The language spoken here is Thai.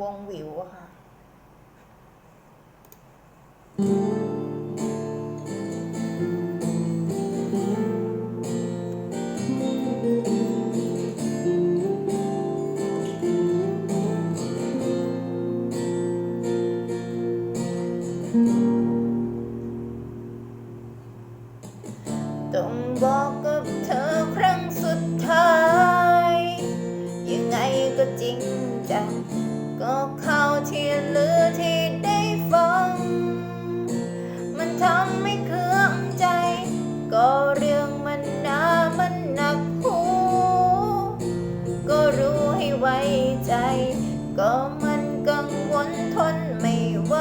วงวิวอะค่ะ จาก็เข้าเทียนหรือที่ได้ฟัง มันทำไม่เครื่องใจ ก็เรื่องมันหนามันหนักหู ก็รู้ให้ไว้ใจ ก็มันกังวลทนไม่ไหว